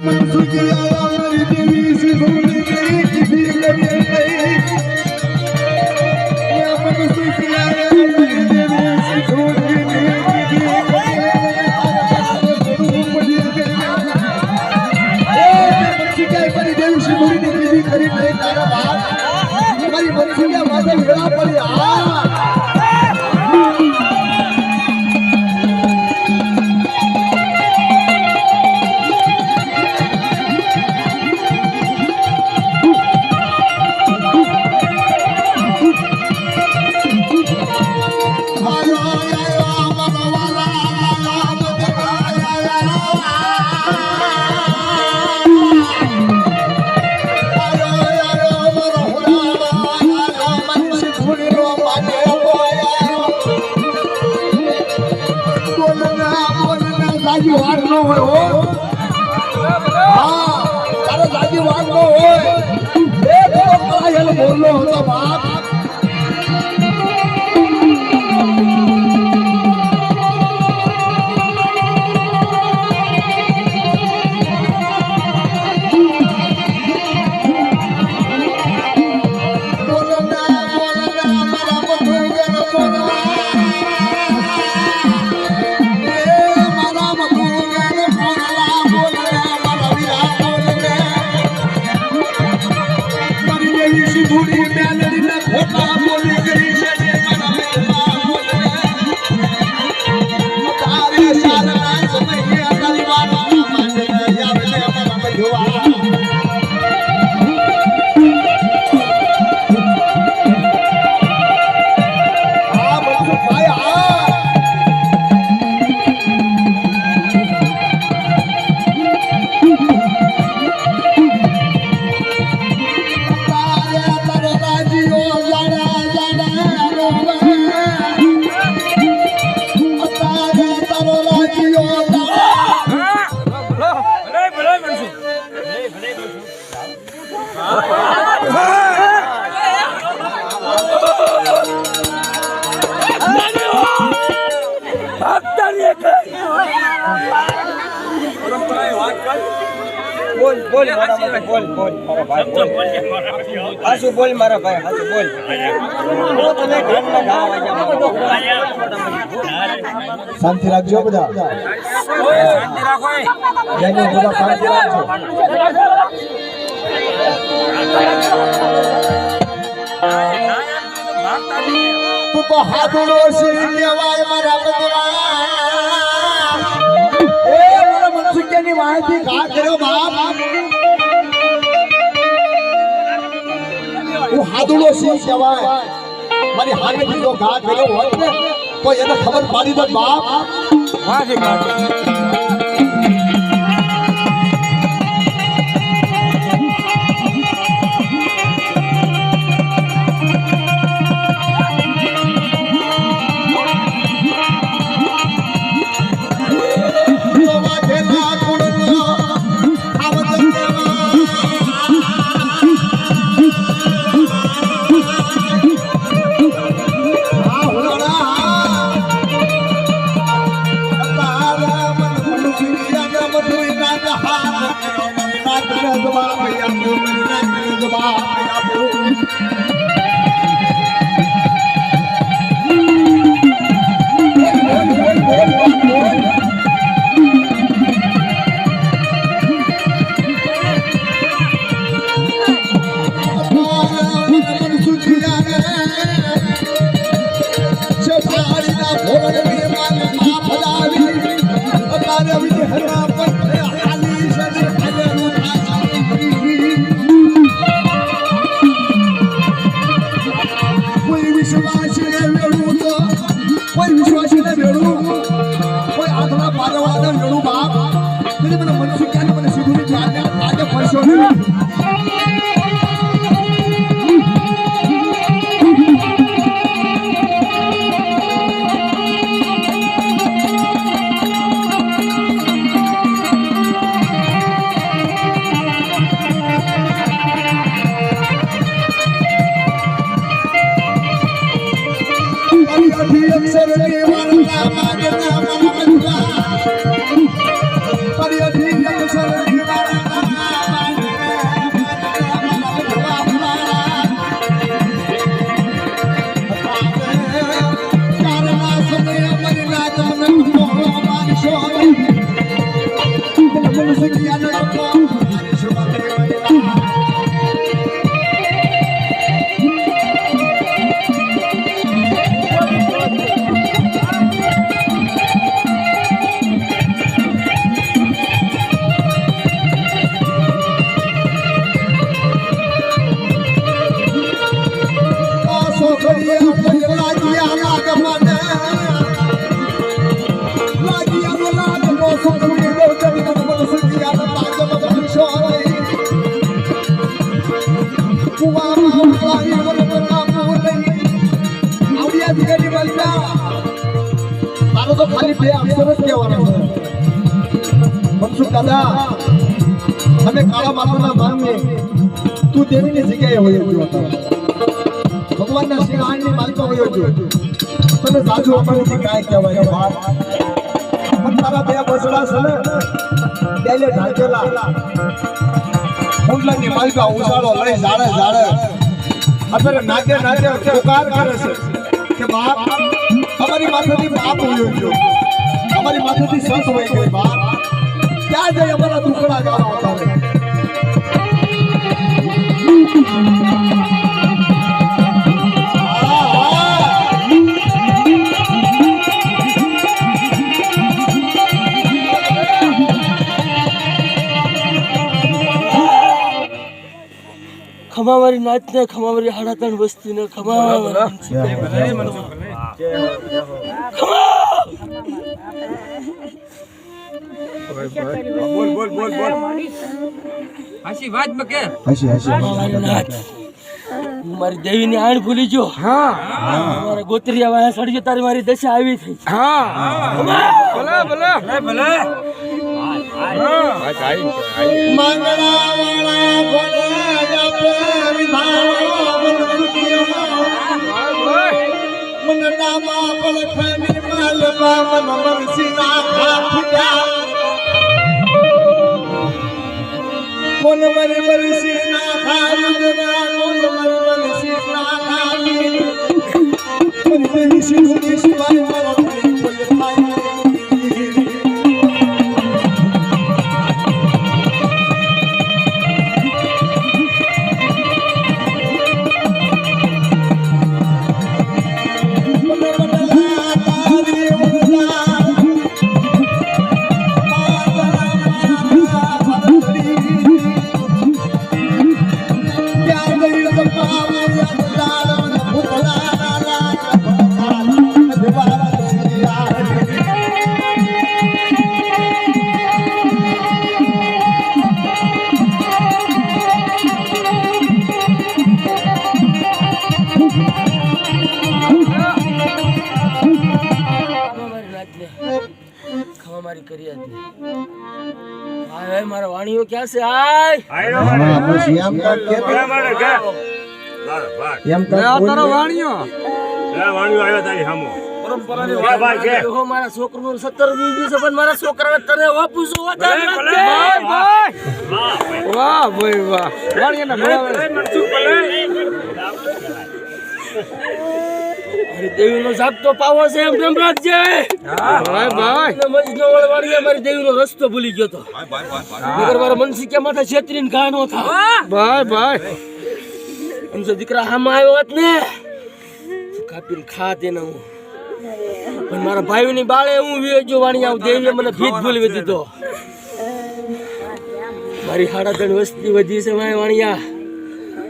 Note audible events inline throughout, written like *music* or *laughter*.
Me suicidaba y te સાજી વાત ન હોય, હો. સાજી વાત ન હોય. એ તો કલાયલ બોલનો હતો બાપ. મારી દેવી બોલ બોલ મારા માટે બોલ બોલ મારા ભાઈ બોલ હાસુ બોલ મારા ભાઈ હાસુ બોલ બોલો તમે ગામના ગામ વાગ્યા શાંતિ રાખજો બધા જેને બધા શાંતિ રાખજો તું તો હાથુડો શ્રી કહેવાય મારા બદલા એ મારા મનસુખિયાની માહિતી કા કર્યો, બાપ. હું હાથુડો શ્રી કહેવાય મારી હાથેથી જો ઘા કર્યો હોત ને, તો એને ખબર પાડી દો બાપ. કોઈ બે અક્ષર જ કહેવાના છે. મનસુખ દાદા અમે કાળા માતાના માનને તું દેવીની જગ્યાએ હોય ગયો ભગવાનના શ્રી માલિકા હોય ગયો તમે સાજુ અમારીથી કાંઈ કહેવાય બાપ તારા બે બસડા છે ને પહેલે ઢાંકેલા. કુંડલાની માલિકા ઉછાળો લઈ જાડે જાડે અત્યારે નાગે અત્યારે પુકાર કરે છે કે બાપ અમારી માથેથી બાપ હોય ગયો અમારી માથેથી સંત હોય ગઈ બાપ ત્યાં જઈ અમારા દુકડા ગાવા અત્યારે ખમાવારી નાચ ને ખમાવારી હાડા ત્રણ વસ્તી ને ખમા! મારી હસી હસી ખમા મારી નાચ હું મારી દેવીની આણ ભૂલી ગયો મારા ગોત્રિયા વાયા સડી તારી મારી દશા આવી થઈ મંગળાવાળા ભોળા જપે વિધાન મનડામાં પલખની માલપા મન મનસીના ખાફ્યા કોન મરે મરસીના ખારુદના કોન મરે મરસીના ખાલી કોન મરે શિશુની શિવાય મારો કોઈ દેખો, મારા છોકરાનું સત્તર ગયું છે પણ મારા છોકરાને તને વાપું છું વધારે રાખજે. મારી દેવીનો જાગતો પાવો છે એમ કેમ રાખજે? મજનો વળવાળીએ મારી દેવીનો રસ્તો ભૂલી ગયો તો. નગર મારા મનસી કે માથે છેતરી ને નો થા. ભાઈ ભાઈ. એમ જો દીકરા હામાં આવ્યો હોત ને તો કાપીને ખા તેને હું. પણ મારા ભાઈની બાળે હું વેજો વાણી આવું દેવીએ મને ભીત ભૂલવી દીધો. મારી હાડા ત્રણ વસ્તી વધી છે વાણિયા.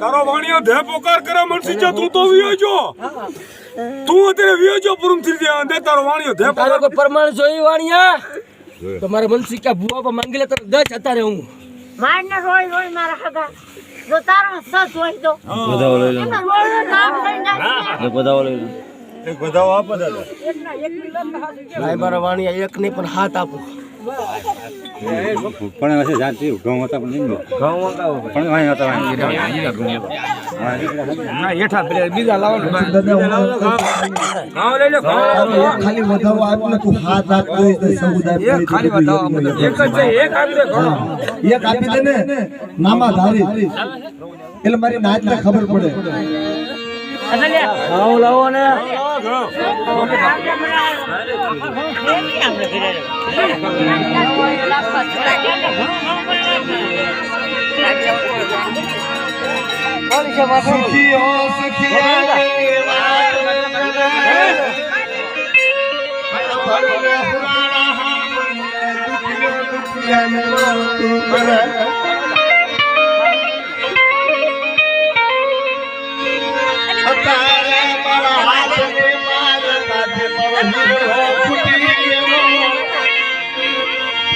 તારો વાણિયો ધે પોકાર કરે મનસી જા તું તો વિયો જો તું અત્યારે વિયો જો પુરમથી દે દે તારો વાણિયો ધે તારે પોકાર કોઈ પ્રમાણ જોઈ વાણિયા? તમારે મનસી કે ભૂવા પર માંગી લે તો દસ અત્યારે હું. મારને રોય રોય મારા હગા. જો તારો સસ હોય તો. એમાં રોયનું નામ લઈ નાખીને. એક આપો દાદા. ભાઈ મારા વાણિયા એક નહીં પણ હાથ આપો. પણ હશે જાતિ ઘઉં હતા પણ નહીં. પણ અહીં હતા વાંઈ ખાલી વધાવો આપને ને તું હાથ આપતો સમુદાય એક ખાલી વધાવો એક જ એક આપી દે એક આપી દે ને નામા ધારી. એટલે મારી નાચને ખબર પડે. ઘઉં લાવો ને સુખીઓ جي روہے کٹی کے وہ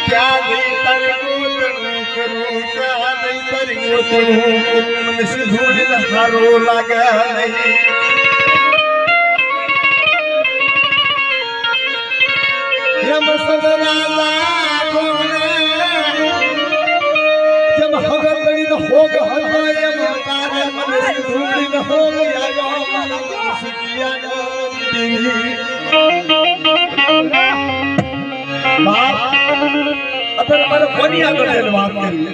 کیا અત્યારે કોની આગળ વાત કરવી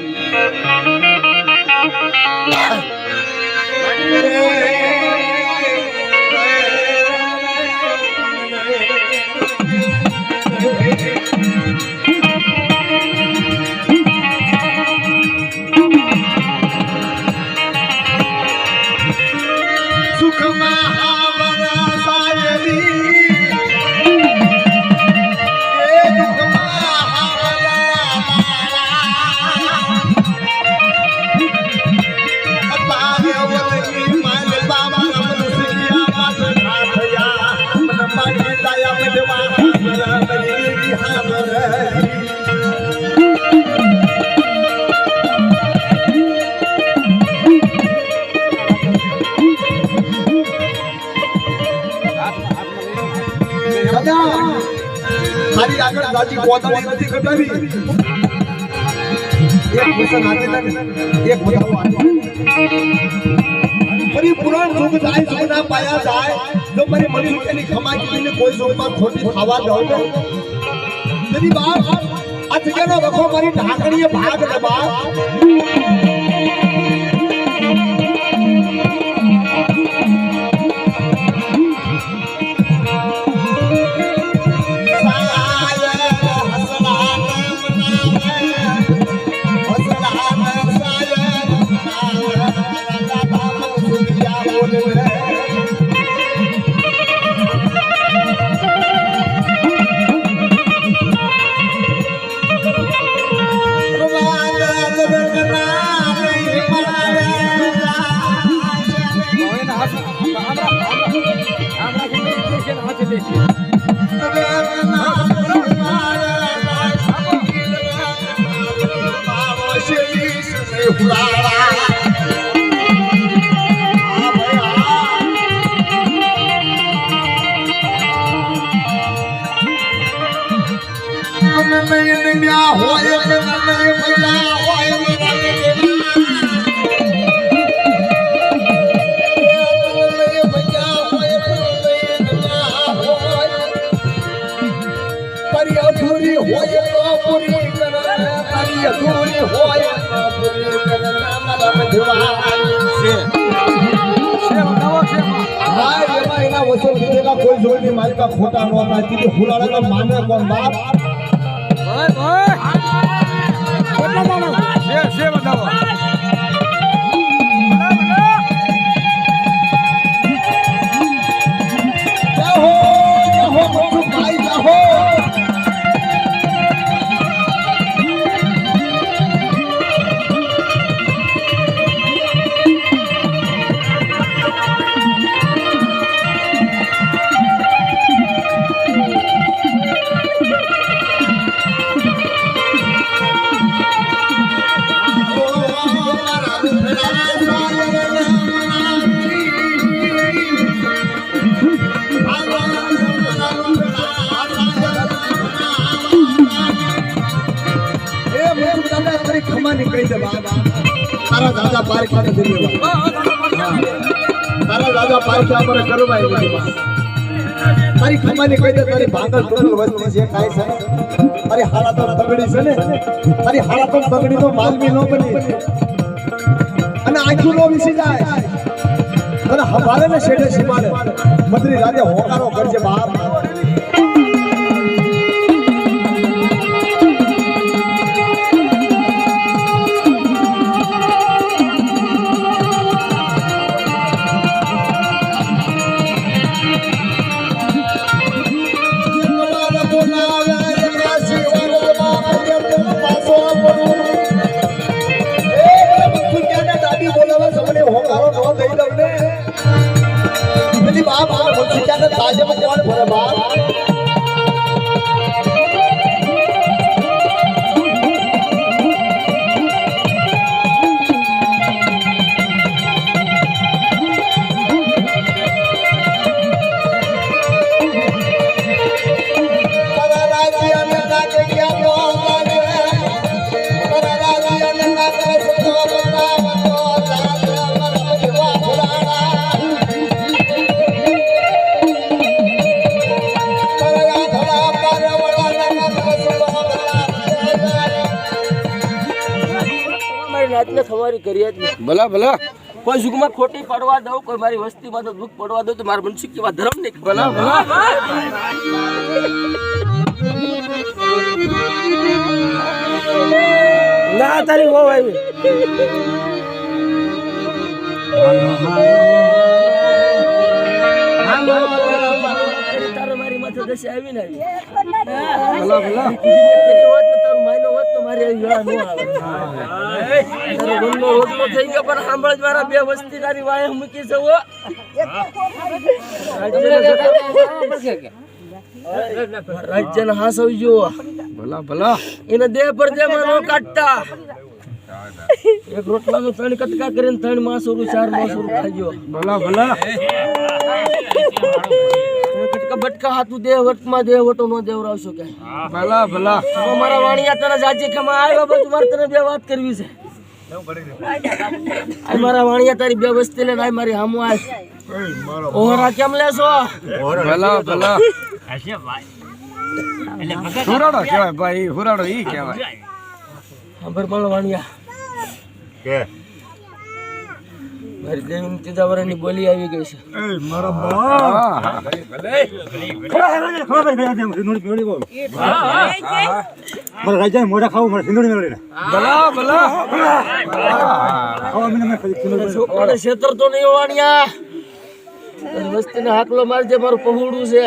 કોતળી નથી કટાવી એક પૈસા લાગે, એક ફરી સુખના પાયા જાય. જો મારી રૂપિયાની ખમા કીધીને કોઈ સુખમાં ખોટી ખાવા દઉં ને તેની બાપ આ જગ્યાનો રખો મારી ઢાંકણીએ ભાગ ને બાપ હોય તારી અધૂરી હોય તો પૂરી કર તારી અધૂરી હોય તો પૂરી કર મારા મધવા કોઈ જોડની મારી પાસે ખોટા નહોતા કીધું ફુલાડા તો માને કોણ બાપ? Всем удовольствия! કરવા આવી તારી ખમાની કહી દે, તારી ભાગલ ટોટલ વસ્તી છે કાઈ છે? તારી હાડા તો તગડી છે ને, તારી હાડા તો તગડી તો માલવી ન બની. અને આખું નો વિસી જાય. અને હવારે ને શેઠે સીમાને મંત્રી રાજા હોકારો કરજે બાપ બધું ભલા ભલા. કોઈ જુગમાં ખોટી પડવા દઉં કોઈ મારી વસ્તીમાં તો દુઃખ પડવા દઉં તો મારા મનસુખ કેવા ધર્મ નહીં ભલા ભલા. ના તારી હો આવી. તારે મારી માથે આવી ને આવી ભલા ભલા. હોત તારું માયનો હોત મારી આવી વેળા ન આવે ગમનો રોટલો થઈ ગયો પણ સાંભળ જ મારા બે વસ્તી તારી વાય મૂકી છે હો રાજ્યને હાસવી જો ભલા ભલા એને દેહ પર દેમાં ન એક ત્રણ કટકા કરીને ત્રણ માસોરું ચાર માસોરું ખાઈ ગયો ભલા ભલા કટકા બટકા હાથું દે વટમાં દે વટો નો દેવરાવશો કે? ભલા ભલા. મારા વાણિયા તને જાજી ખમા આવ્યો બધું મારે તને બે વાત કરવી છે. મારા વાણિયા તારી બે વસ્તી લઈને આય મારી હામું આય. ઓહરા કેમ લેશો? ભલા ભલા. હુરાડો કહેવાય ભાઈ હુરાડો ઈ વાણિયા. કે? મારી દેવીની બોલી આવી ગઈ છે મારા રાજા મોઢા ખાવું મારે મેળવીને ભલા ભલા છોકરાને છેતરતો નહીં વાણિયા વસ્તીને હાકલો મારજે મારું પહોળું છે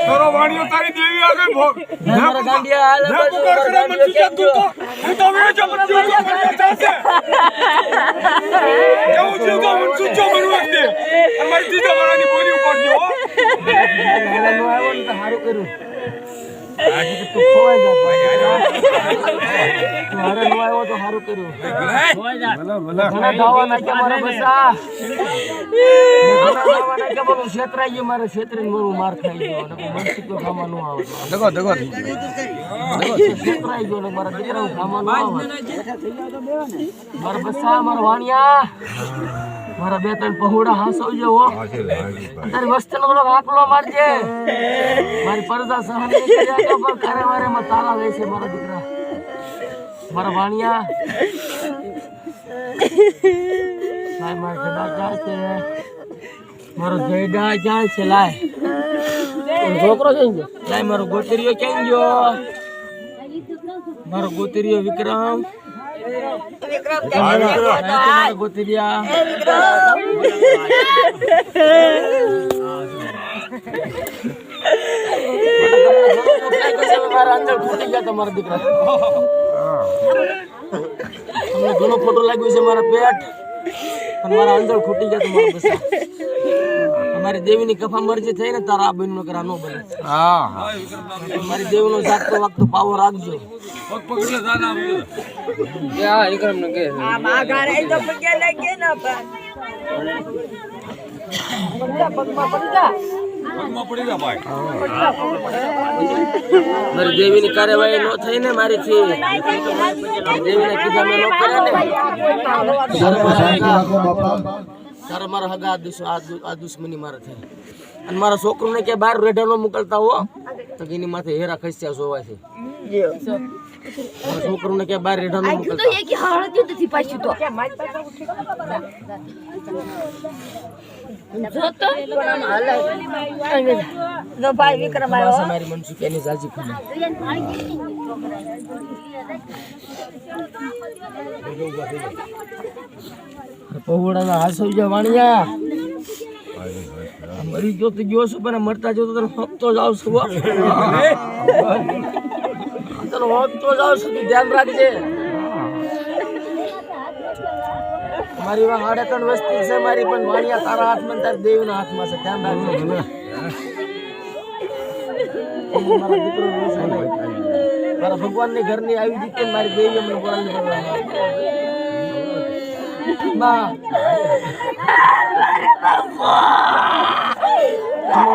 તારો વાણિયો તારી દેવી આગળ ભોગ મારા ગાંડિયા હાલે તું તો તું તો વેચો પણ તું તો મને ચાલશે કેવું થયું તો મનસુખિયો બનવા દે અમારી ત્રીજા વાળાની બોલી ઉપાડજો આવ્યો ને હારું કર્યું આજે તો ખોવાઈ જા તું હારે નો આવ્યો તો હારું કર્યું ઘણા ધાવા નાખ્યા મારા બસા ગયું મારે છેતરીને મારું માર ખાઈ ગયો અને મનસી તો ખાવા નો આવે દગો દગો છેતરાઈ ગયો મારા દીકરા ખાવા નો આવે મારા બસા, મારા વાણિયા. મારા બે ત્રણ પહોળા હાંસવજો હો. તારી વસ્તી નો આકલો મારજે. મારી પરદા સહન પણ ખરે મારે માં તાળા લે છે મારા દીકરા. મારા વાણિયા. લાય મારા જડા જાય છે. મારો જયડા જાય છે લાય. છોકરો છે લાય મારો ગોતરીયો ક્યાં ગયો? મારો ગોતરીયો વિક્રમ. અંદર ફૂટી ગયા તમારા દીકરા તમને ઘણો ફોટો લાગ્યું છે મારા પેટ પણ મારા અંદર ખૂટી ગયા તમારા અમારી દેવીની કફા મરજી થઈ ને તારા આ બહેનનો કરા નો બને. મારી દેવીનો જાગતો વાગતો પાવો રાખજો. મારી દેવીની કાર્યવાહી નો થઈ ને મારીથી. દેવીને કીધા મેં નો કર્યા ને. તારા મારા હગા આ દુશ્મન મારે થઈ અને મારા છોકરોને ક્યાં બહાર રેઢાનો મોકલતા હો. તો એની માથે હેરા ખસ્યા સોવા છે રાખજે છોકરોને ક્યાં બહાર રેઢા નું. તો એક હળદ્યું નથી પાછું તો. જો ભાઈ વિક્રમ આવ્યો. મારી મનસુખ એની જાજી ખુલે પહોળાના હાસવજા વાણિયા. મરી ગયો તો ગયો છું પણ મરતા જો તો તને હપ્તો જ આવશે *laughs* હો. હોત તો જાઓ સુધી ધ્યાન રાખજે મારી વાત સાડા ત્રણ વસ્તી છે મારી પણ વાણિયા તારા હાથમાં ને તારા દેવના હાથમાં છે ધ્યાન રાખજે મારા ભગવાનની ઘર ઘરની આવી દીધી મારી દેવી અમને બોલાવી બોલાવી. મારા. ખમો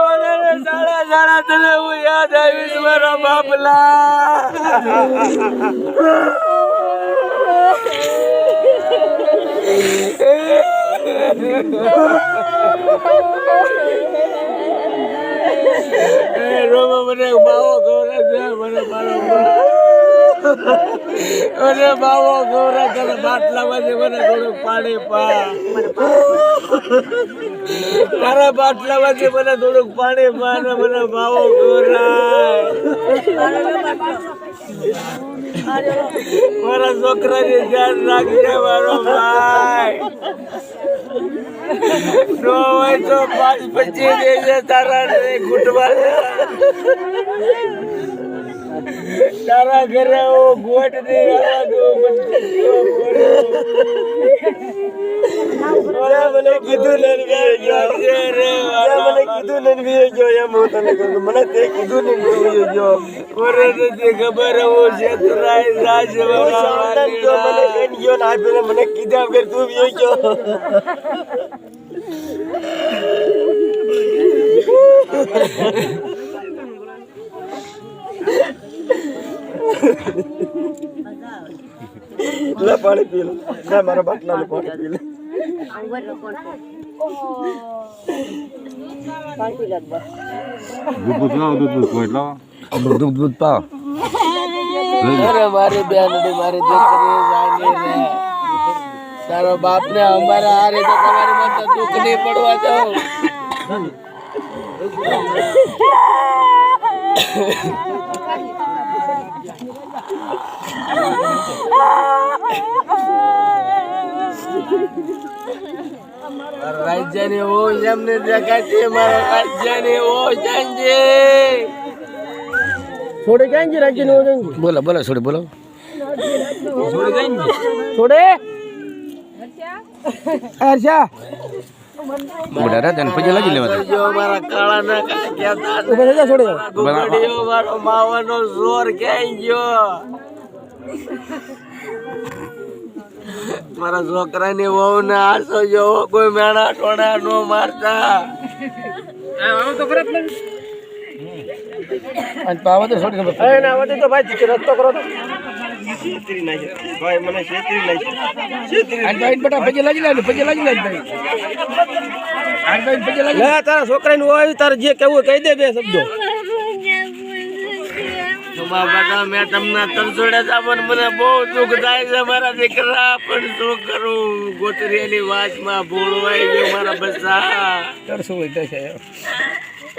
સાડા સાડા તને હું યાદ આવીશ મારા બાપલા. એ મને બાવો ખબર મને મારો મને બાવો, ગોરા તને બાટલામાં જે મને થોડુંક પાણી પા. તારા બાટલામાં જે મને થોડુંક પાણી પા ને મને બાવો, ગોરા. મારા છોકરાની ધ્યાન રાખજે મારો ભાઈ. નો હોય તો પાંચ પચીસ તારા ઘૂંટવા તારા ઘરે ઓ ગોટ દે મને મને કીધું નરવી ગયો રે મને કીધું ને ગયો એમ હું તને કહું છું. મને તે કીધું ને ગયો નથી ખબર હું છેતરાઈ જાશ મને કઈ ગયો ના પેલા મને કીધા વગર તું વ્યો ગયો લે પાણી પી લે. લે મારા બાટલાનું પાણી પી લે. દૂધ લાવો દૂધ દૂધ કોઈ લાવો. દૂધ દૂધ પાવ. અરે મારી બેન મારી દીકરી તારો બાપ ને અમારા આ રીતે તમારી માથે દુઃખ નહીં પડવા મારા *laughs* રાજ્યની ઓ એમને જગાતી મારા રાજ્યની ઓ જાંજે છોડે ક્યાં ગઈ રાજ્યની ઓ જાંજે બોલો બોલો છોડે બોલો છોડે ક્યાં ગઈ છોડે હર્ષા મોટા રાત પૈસા લાગી લેવા જો મારા કાળા ના કહેતા ઊભા થઈ છોડે ગુગડીઓ મારો માવાનો જોર ક્યાંય ગયો? મારા છોકરાની વહુ ને આસો જેવો કોઈ મેણા ટોણા નો મારતા. પાવા તો છોડી દો ના વધી તો ભાઈ રસ્તો કરો તો. છેતરી નાખે ભાઈ તારા હોય, તારે જે કેવું કહી દે બે શબ્દો. બેટા મેં તમને તરસોડ્યા હતા મને બહુ દુઃખ થાય છે મારા દીકરા પણ શું કરું ગોતરીની વાંચમાં ભોળવાઈ ગયો મારા બસા તરસો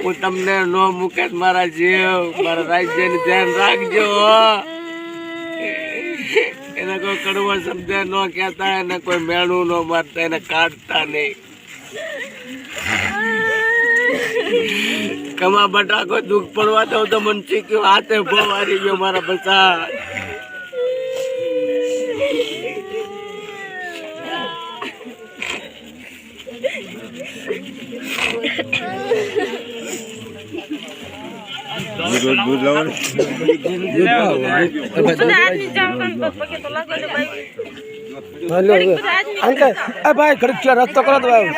હું તમને નો મૂકે, મારા જીવ. મારા રાજ્યનું ધ્યાન રાખજો એને કોઈ કડવો શબ્દ ન કહેતા, એને કોઈ મેળું ન મારતા એને કાઢતા નહીં. કમા બટા કોઈ દુઃખ પડવા દઉં તો મને ચીક્યું હાથે ભવારી ગયો મારા બસા. *laughs* દૂધ દૂધ લાવો ને. હાલો હવે. અંકલ એ ભાઈ ચાર રસ્તો કરો તો ભાઈ